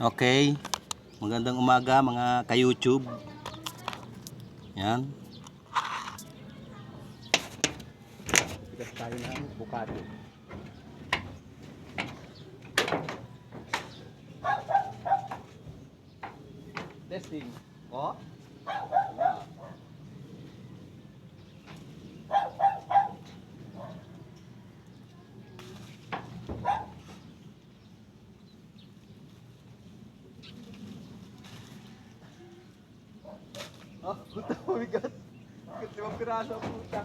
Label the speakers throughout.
Speaker 1: Okay. Magandang umaga mga ka-YouTube. Yan. Bigas tayo ng bukado. Testing. Oh. Bigat limang piraso ang puta.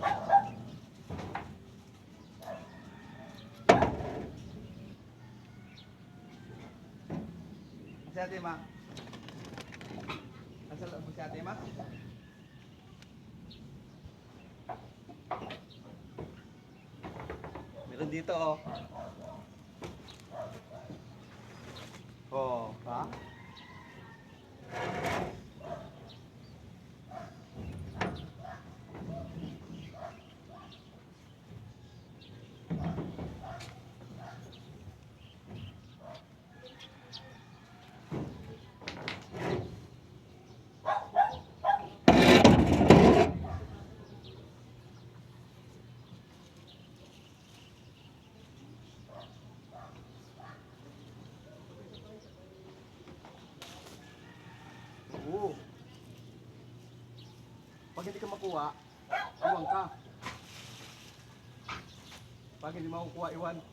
Speaker 1: Si ate ma. Asa loob mo si ate ma? Meron dito oh. Oh, ha? Oo. Pag hindi ka makuha, iwan ka. Pag hindi makukuha, iwan.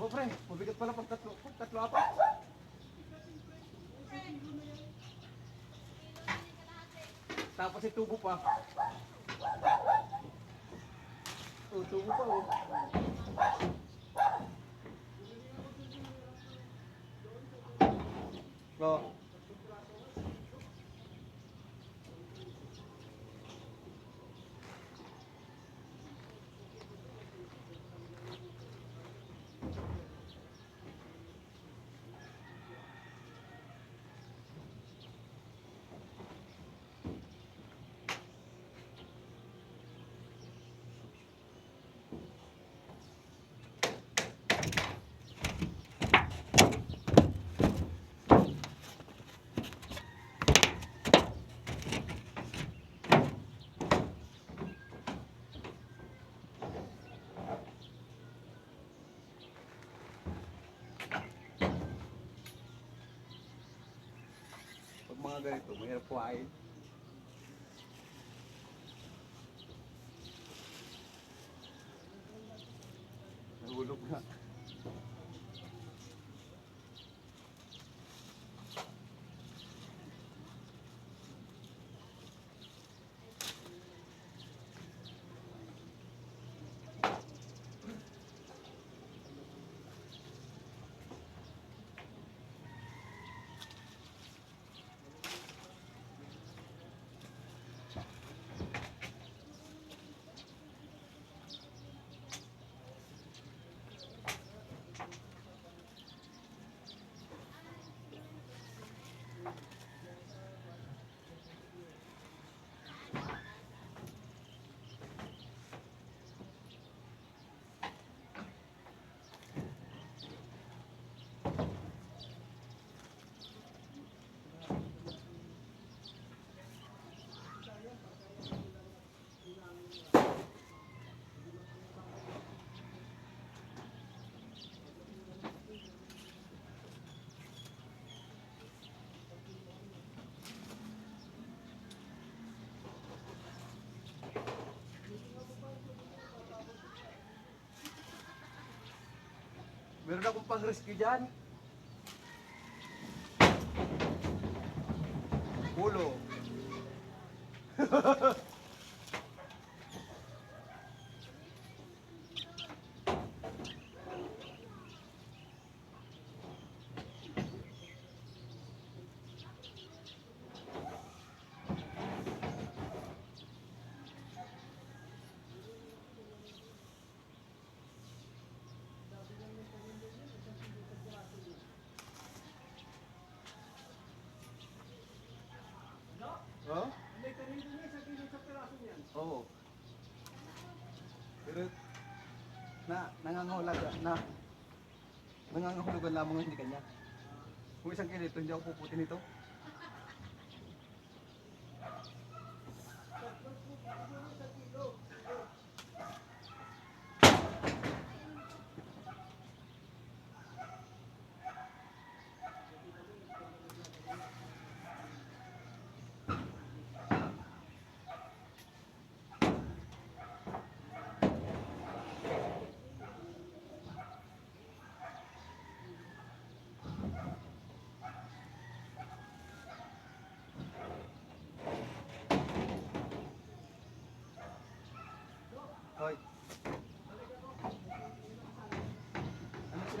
Speaker 1: Ako pre, mabigat pala pag tatlo, pag tatlo apat. Tapos may tubo pa. Oh, tubo pa oh. Oh. Ganito, mahirap kuhain. Nahulog Meron akong pang-rescue dyan. Ulo. Oh?
Speaker 2: Hindi, kanina niya, sa kilo sa piraso niyan.
Speaker 1: Oo. Pero, na, nangangahulaga, na, nangangahulugan lamang hindi kanya. Kung isang kilo ito, hindi ako puputin ito.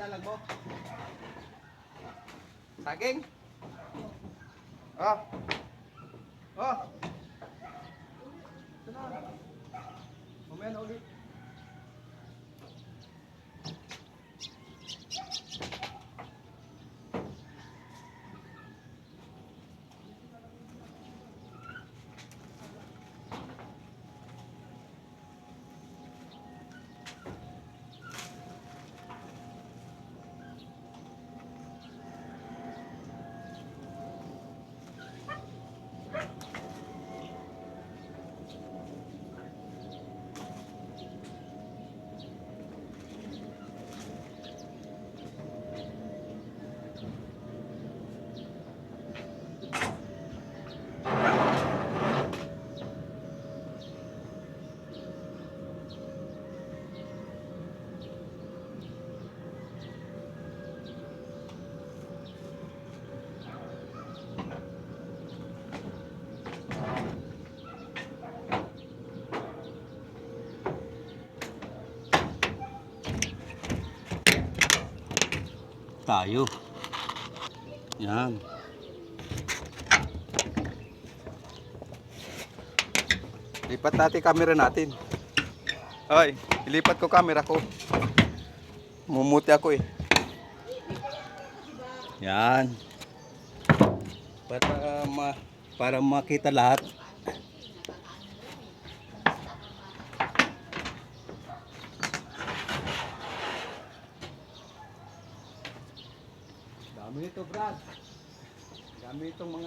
Speaker 1: Mo? Saging? Oh. Ito na. Mamaya na ulit.
Speaker 3: Tayo. Yan.
Speaker 1: Lipat natin camera natin. Hoy, ilipat ko camera ko. Mumuti ako eh.
Speaker 3: Yan. Para ma para makita lahat.
Speaker 1: Itong mga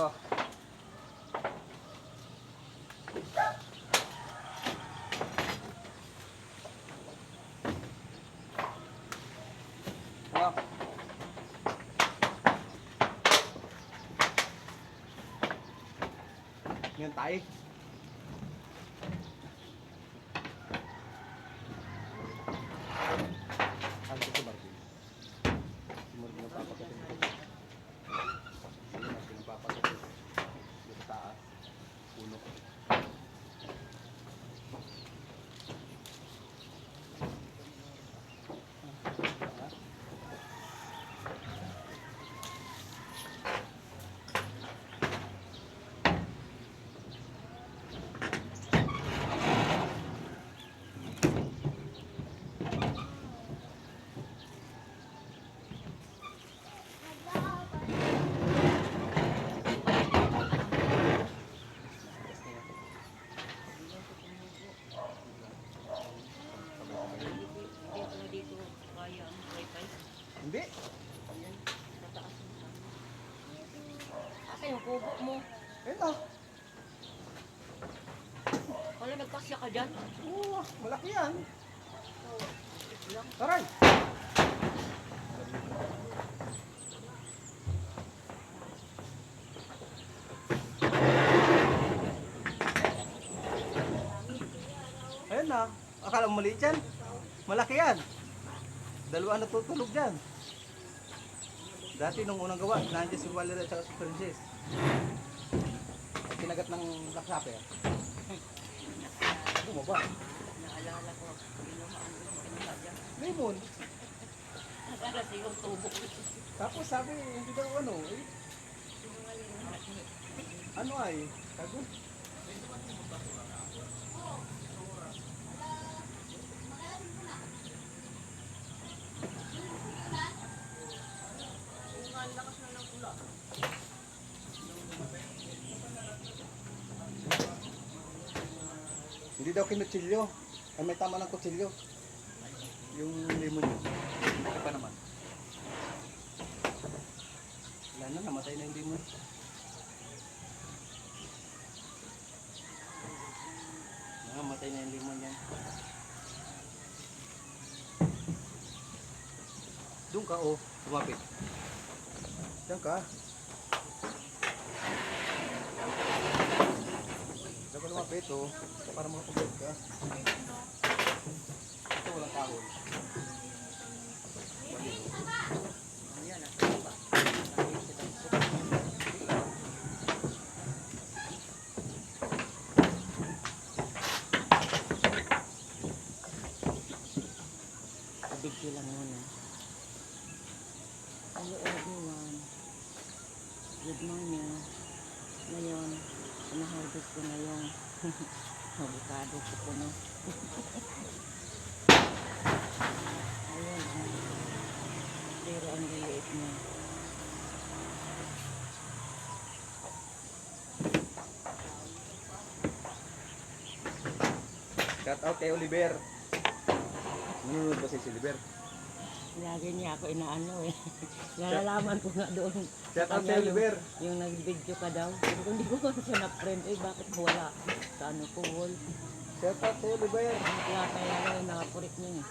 Speaker 1: Oh. Oh. Ngayon tayo. Ano
Speaker 4: Kubo mo?
Speaker 1: Ayun na.
Speaker 4: Wala nagkasya ka dyan?
Speaker 1: Oo, malaki yan. Taray. Ayun na. Akala mo maliit yan? Malaki yan. Dalawa natutulog dyan. Dati nung unang gawa, nandiyan si Valerie at si Princess. Kinagat ng black snapper. Bumaba.
Speaker 4: Naalala ko. Pinuhaan ko yung pinula dyan.
Speaker 1: Lemon.
Speaker 4: Naalala sa yung tubo.
Speaker 1: Tapos sabi, hindi daw ano, eh, ano ay, sabi, kinutsilyo. Ay may tama ng kutsilyo. Yung lemon yun. Hindi pa naman. Wala na, namatay na yung lemon. Namatay na yung lemon yan. Doon ka, oh. Lumapit. Diyan ka. Oh. Para makapagod ka. Ito walang kahon. Balik, oh.
Speaker 4: Ayan, nasa baba. Nakikita ang suko. Tubig ko lang muna. Hello everyone. Good morning. Ngayon, pinaharvest ko na yung avocado ko puno. Ayan. ah. Pero ang liliit niya.
Speaker 1: Shout out kay Oliver. Nanonood ba si Oliver?
Speaker 4: Lagi niya ako inaano eh. Nalalaman ko nga doon.
Speaker 1: Shout out kay Oliver.
Speaker 4: Yung, yung nag-video ka daw. Sabi ko, hindi ko nga siya na-friend. Eh, bakit wala? Sa ano ko, wall.
Speaker 1: Shout out kay Oliver.
Speaker 4: Ang kaya lang yung nakapurik niya eh.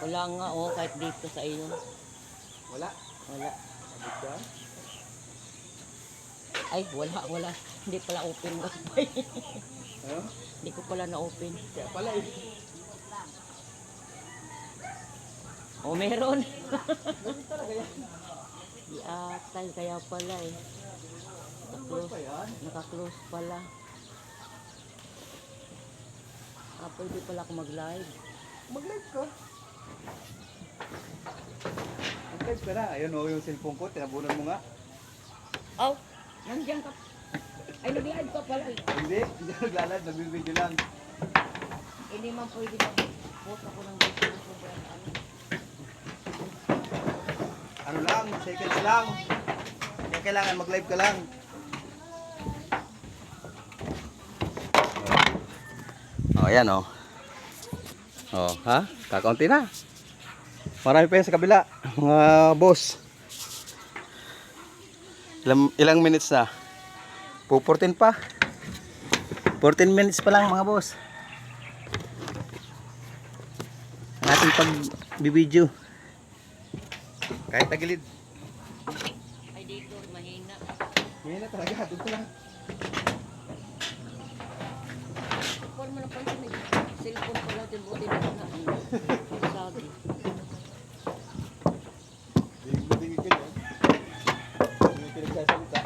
Speaker 4: Wala nga oh, kahit dito sa iyo.
Speaker 1: Wala.
Speaker 4: Wala.
Speaker 1: Ka?
Speaker 4: Ay, wala, wala. Hindi pala open wifi.
Speaker 1: Ano?
Speaker 4: Hindi ko pala na-open.
Speaker 1: Kaya pala eh.
Speaker 4: Oh, meron.
Speaker 1: Ganun talaga yan.
Speaker 4: Di atay, kaya pala eh. Naka-close, naka-close pala. Ah, pwede pala ako mag-live.
Speaker 1: Mag-live ka. Ka na. Ayun oh, yung cellphone ko. Tinabunan mo nga.
Speaker 4: Oh, nandiyan ka. Ay, nag-live ka pala eh.
Speaker 1: Hindi. Hindi ako naglalad. Nagbibideo lang.
Speaker 4: Hindi man pwede mag-post ako ng video ko. Ano.
Speaker 1: Ano lang, seconds lang. Kaya kailangan mag-live ka lang.
Speaker 3: Oh, ayan oh. Oh, ha? Kakaunti na. Marami pa yan sa kabila. Mga boss. Ilang, ilang minutes na? Po 14 pa. 14 minutes pa lang mga boss. Ang ating pag-video.
Speaker 1: Kahit tagilid.
Speaker 4: Ay, dito, mahina.
Speaker 1: Ngayon na talaga. Ka lang.
Speaker 4: Kung mo napansin, may cellphone pala din. Buti na na. Ano, sabi.
Speaker 1: Bigil ka dyan. Yung pinagsasalita.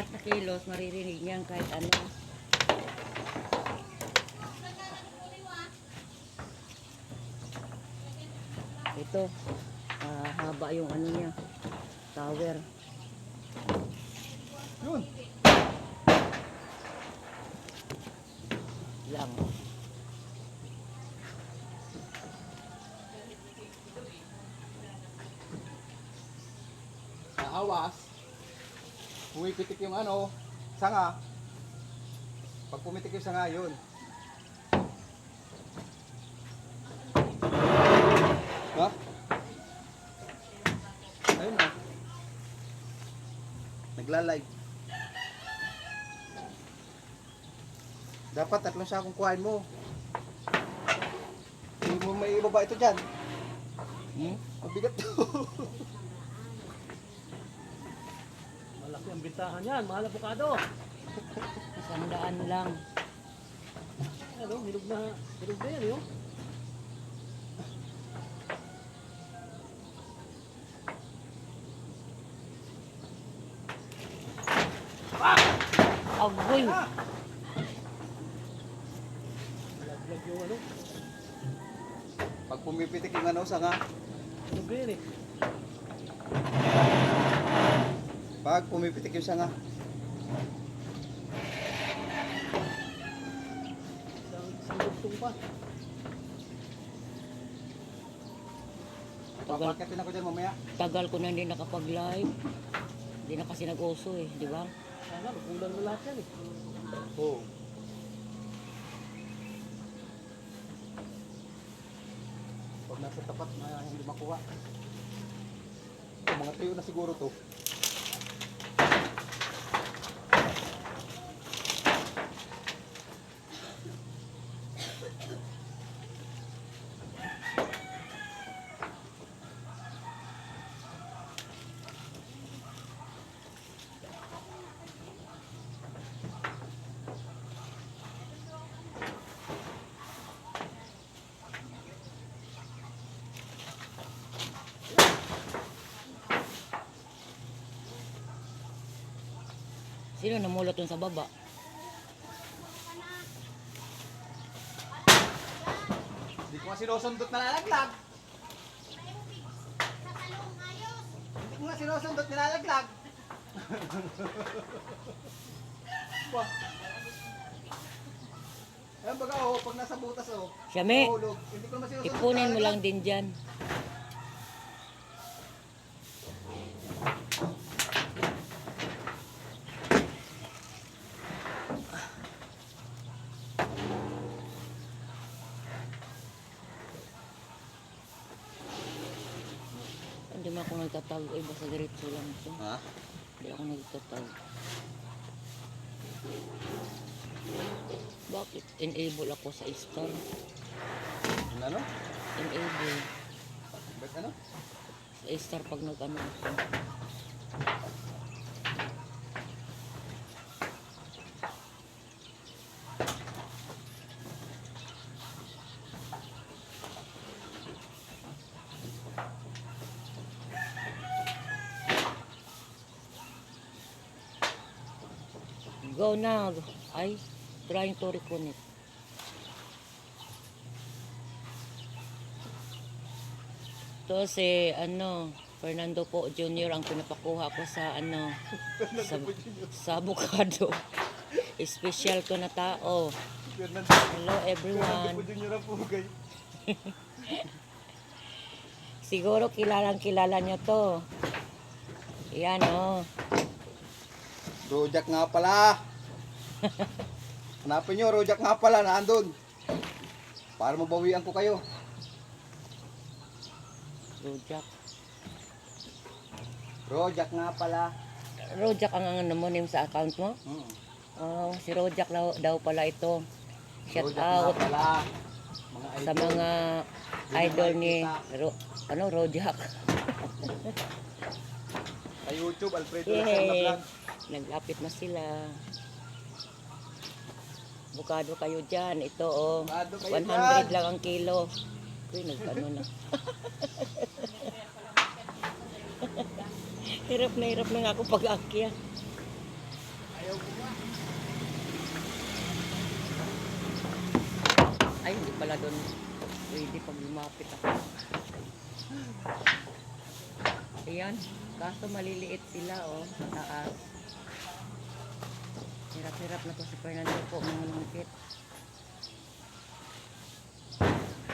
Speaker 4: Lahat na kilos, maririnig niyan kahit ano. Ito, ah, haba yung ano niya, tower.
Speaker 1: Yun. Pumipitik yung ano, sanga. Pag pumitik yung sanga, yun. Ha? Ayun na. Nagla-live. Dapat tatlong sakong kuhain mo. Hindi mo may ibaba ito dyan. Hmm? Mabigat to.
Speaker 2: Malaki ang bintahan yan, mahal avocado.
Speaker 4: Sandaan lang.
Speaker 2: Ano, hinog na, hinog na yan, yun.
Speaker 4: Agoy!
Speaker 2: Laglag yung ano,
Speaker 1: Pag pumipitik yung ano, sanga.
Speaker 2: hinog na yan eh.
Speaker 1: Pag pumipitik yung sanga.
Speaker 2: Isang, pa.
Speaker 1: Papakitin ako dyan mamaya.
Speaker 4: Tagal ko na hindi nakapag-live. Hindi na kasi nag-uso eh, di ba?
Speaker 2: Sana, magulang na lahat yan eh.
Speaker 1: Oo. Pag nasa tapat na hindi makuha. Mga tuyo na siguro to.
Speaker 4: Sino namulot dun sa baba?
Speaker 1: Hindi ko nga sinusundot na lalaglag. Hindi ko nga sinusundot nilalaglag. Ba? Ayan baga oh, pag nasa butas oh.
Speaker 4: Siyame,
Speaker 1: Mahulog. Hindi ko naman sinusundot
Speaker 4: ipunin mo lang din dyan. Hindi mo ako basta diretso lang ito.
Speaker 1: Ha?
Speaker 4: Hindi ako nagtatago. Bakit? Enable ako sa star.
Speaker 1: Ano?
Speaker 4: Enable.
Speaker 1: Ba't ano?
Speaker 4: Sa star pag nag-ano ako. Go na. Ay, trying to reconnect. To si ano, Fernando po Jr. ang pinapakuha ko sa ano sa, sa avocado. Special ko na tao.
Speaker 1: Fernando,
Speaker 4: Hello everyone. Siguro kilalang kilala nyo to. Yan oh.
Speaker 1: Rojak nga pala. Hanapin nyo, Rojak nga pala, nandun. Para mabawian ko kayo.
Speaker 4: Rojak.
Speaker 1: Rojak nga pala.
Speaker 4: Rojak ang mo name sa account mo?
Speaker 1: Hmm.
Speaker 4: Oh, si Rojak daw, daw pala ito. Shout
Speaker 1: Rojak
Speaker 4: out
Speaker 1: nga pala. Mga
Speaker 4: sa
Speaker 1: idol.
Speaker 4: mga idol ni Ro, ano Rojak.
Speaker 1: Sa YouTube, Alfredo Lasal na
Speaker 4: Yay!
Speaker 1: vlog.
Speaker 4: Naglapit na sila. Bukado kayo dyan. Ito oh.
Speaker 1: Bukado kayo
Speaker 4: 100
Speaker 1: dyan.
Speaker 4: lang ang kilo. Uy, nagkano na. hirap na hirap na nga ako pag-akyat. Ay, hindi pala doon. Pwede pag lumapit ako. Ayan. Kaso maliliit sila, oh. Sa taas. Hirap-hirap na to si Fernando po. Mangulungkit.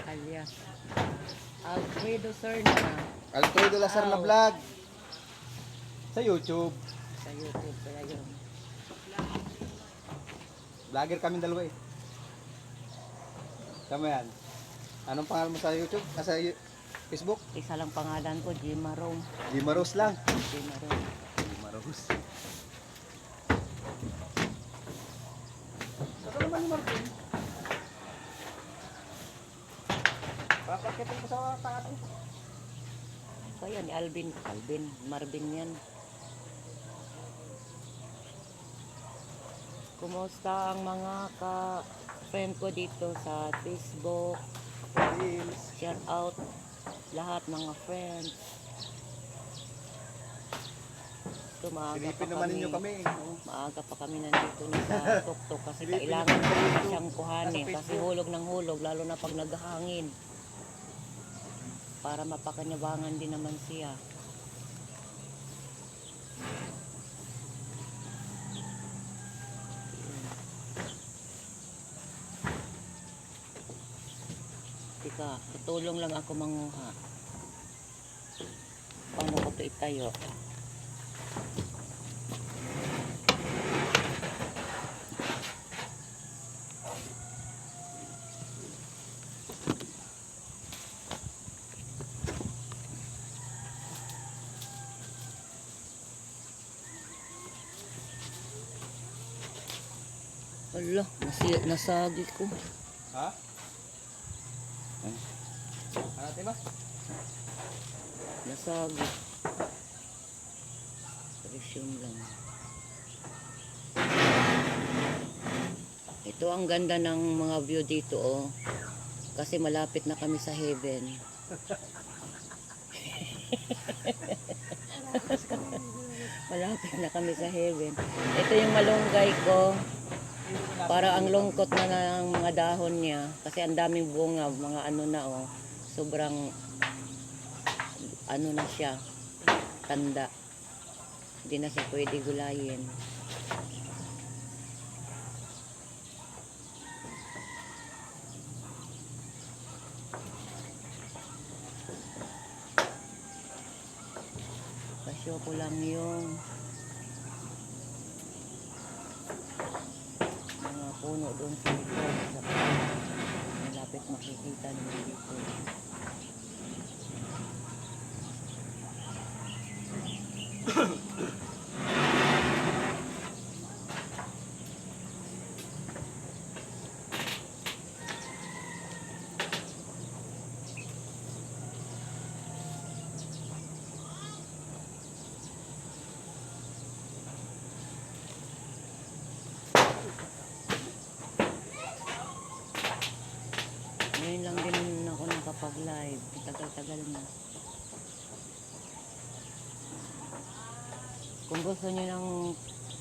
Speaker 4: Alias. Alfredo Serna.
Speaker 1: Alfredo Lasar na vlog. Sa YouTube.
Speaker 4: sa YouTube. Kaya yun.
Speaker 3: Vlogger kami dalawa eh. Tama yan. Anong pangalan mo sa YouTube? Ah, sa Facebook?
Speaker 4: Isa lang pangalan ko, Jima Rome.
Speaker 3: Jima Rose lang.
Speaker 4: Jima
Speaker 3: Rose. Saan naman ni Martin? Papakitin ko sa taas.
Speaker 4: Kaya ni Alvin. Alvin. Marvin yan. Kumusta ang mga ka-friend ko dito sa Facebook? Shout out lahat mga friends. So, maaga pa
Speaker 3: Silipin naman ninyo kami.
Speaker 4: Maaga pa kami nandito na sa tuktok kasi kailangan ko na siyang kuhanin kasi hulog ng hulog lalo na pag naghahangin. Para mapakinabangan din naman siya. Tika, tutulong lang ako manguha. Paano ko ito itayo? Nasi nasagi ko.
Speaker 3: Ha? Ano natin ba?
Speaker 4: Nasagi. Resume lang. Ito ang ganda ng mga view dito oh. Kasi malapit na kami sa heaven. malapit na kami sa heaven. Ito yung malunggay ko. Para ang lungkot na ng mga dahon niya. Kasi ang daming bunga, mga ano na oh. Sobrang ano na siya. Tanda. Hindi na siya pwede gulayin. Pasyo ko lang yung mga puno doon sa likod sa malapit makikita nyo dito. Ngayon lang din ako nakapag-live. Tagal-tagal na. Kung gusto niyo ng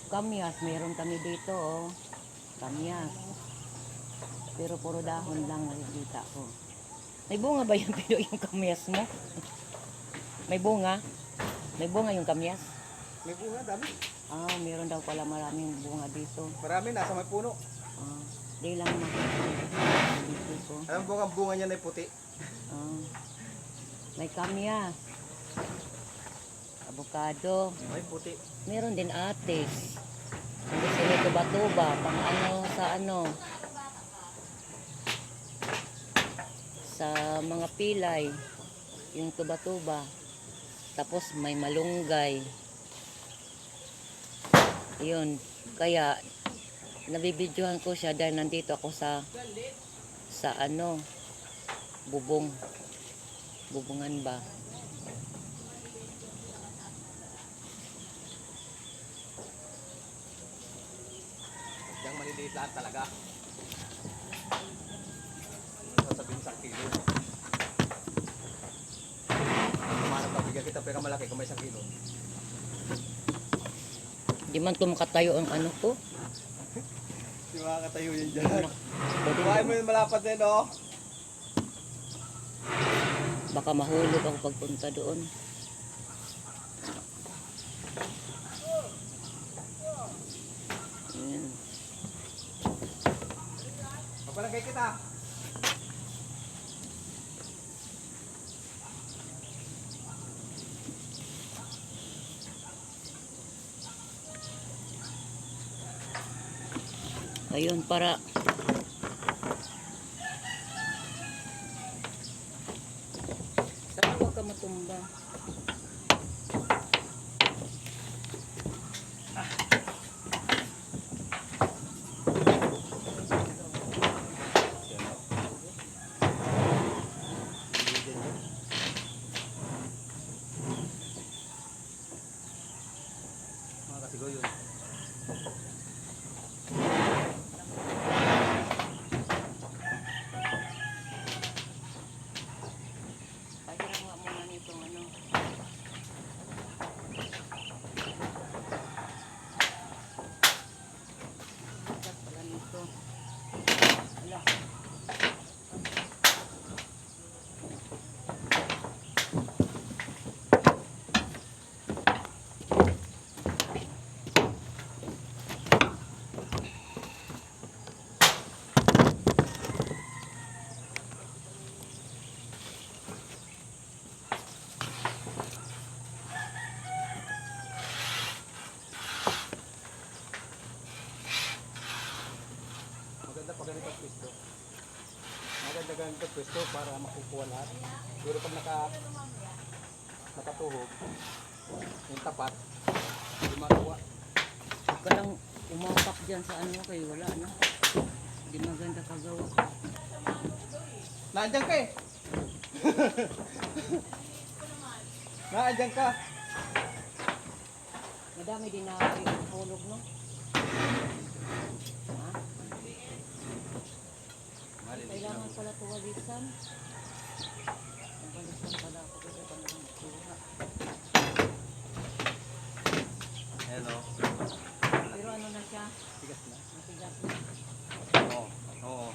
Speaker 4: kamyas, meron kami dito, oh. Kamyas. Pero puro dahon lang nakikita ko. May bunga ba yung pino yung kamyas mo? May bunga? May bunga yung kamyas?
Speaker 3: May bunga, dami.
Speaker 4: Ah, meron daw pala maraming bunga dito.
Speaker 3: Marami, nasa may puno.
Speaker 4: Ah, di lang makita dito ko.
Speaker 3: Alam mo ang bunga niya na puti.
Speaker 4: Ah, may kamyas. Avocado.
Speaker 3: May puti.
Speaker 4: Meron din atis. Hindi sila tuba-tuba. Pang ano sa ano. Sa mga pilay. Yung tuba-tuba. Tapos may malunggay. Yun. Kaya, nabibidyohan ko siya dahil nandito ako sa sa ano bubong bubungan ba
Speaker 3: Yung maliliit lahat talaga. Sasabihin sa kilo. Kumanap pa bigyan kita pero malaki kung may isang kilo.
Speaker 4: di man to makatayo ang ano ko
Speaker 3: Di makakatayo yun dyan. Buhay mo yung malapad din, oh.
Speaker 4: baka mahulog ako pagpunta doon
Speaker 3: kita.
Speaker 4: Ayun, para
Speaker 1: ganito pwesto. Maganda ganito pwesto para makukuha lahat. Pero pag naka nakatuhog, yung tapat, hindi makuha.
Speaker 4: Huwag ka lang umapak dyan sa ano kayo. Wala na. Hindi maganda kagawa.
Speaker 1: Nandiyan ka eh! Nandiyan ka!
Speaker 4: Madami din na hulog, no? Kailangan pala tuwalisan. Tuwalisan pala ako kasi pa naman kuha.
Speaker 3: Ayan o.
Speaker 4: Pero ano na siya?
Speaker 1: Tigas na.
Speaker 4: Matigas na.
Speaker 3: Oo. Oo.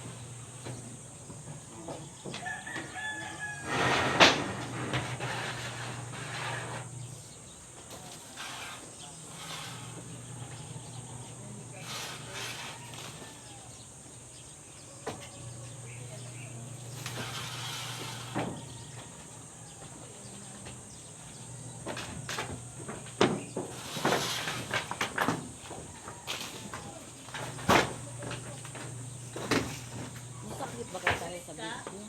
Speaker 4: Masakit ba kayo tayo sa video?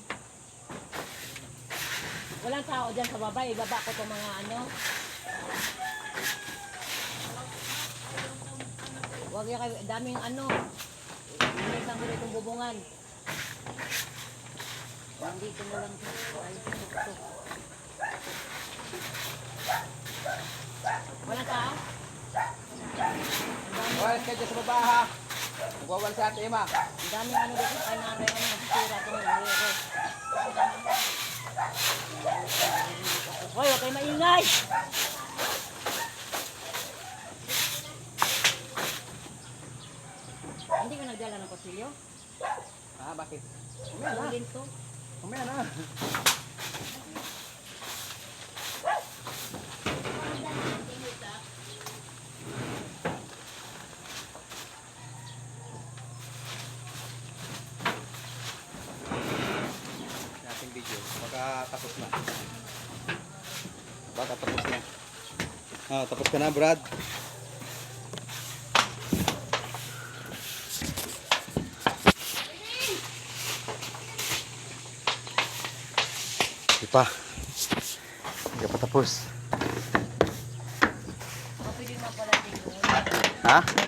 Speaker 4: Walang tao dyan sa baba. Ibaba ko itong mga ano. Huwag yan kayo. Daming ano. Minsan ko itong bubungan. Nandito mo lang. Ay, ito. Walang tao? Ang dami,
Speaker 1: Walis ka dyan sa baba ha! Magwawal sa Emma.
Speaker 4: ang daming ano dito. Ay, nanay, ano. Sira ito ng maingay! Hindi ka nagdala ng pasilyo?
Speaker 1: Ah, bakit?
Speaker 4: Ulin to.
Speaker 1: Mamaya na. Nating video. Baka tapos na. Baka tapos na. Ah, tapos ka na, Brad. Di pa. Hindi pa tapos.
Speaker 3: Ha?